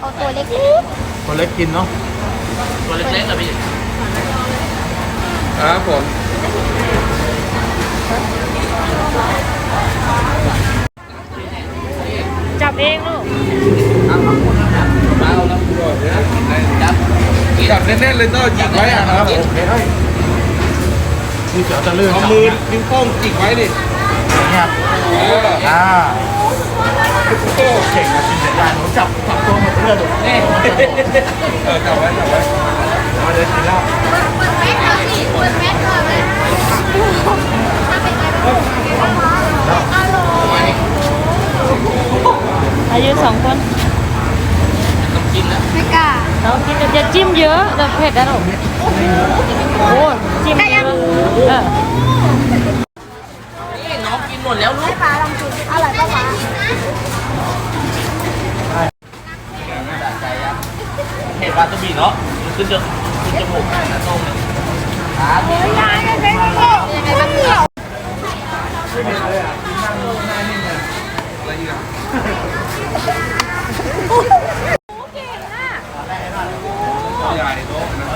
เอาตัวเล็กคนเล็กกินเนาะตัวเล็กๆเหรอพี่ครับผมจับเองลูกมาเอาแล้วจับจับแน่นๆเลยเต้าจิกไว้อะนะครับผมนี่เสือจะลื่นเอามือนิ้วโป้งจิกไว้ดิอย่างเงี้ยเอออ่า โอ้เก่งนะชินเเออจับไว้จับไว้มาเดินกินแล้วเปิดแมสก่อนสิเปิดแมสก่อนเลยถ้าเป็นไงบ้างอร่อยอายุสองคนต้องกินแล้วไม่กล้าเรากินแต่จะจิ้มเยอะแต่เผ็ดนะลูกโอ้จิ้มเยอะเออนี่น้องกินหมดแล้วลูกฟ้าลองกินอร่อยปะฟ้า เห็ดวาซาบิเนาะขึ้นจมูกขึ้นจมูกนะตรงเลยขาดียังไงบ้างเนี่ยใหญ่โตเด็กเอาให้ป้ากินละ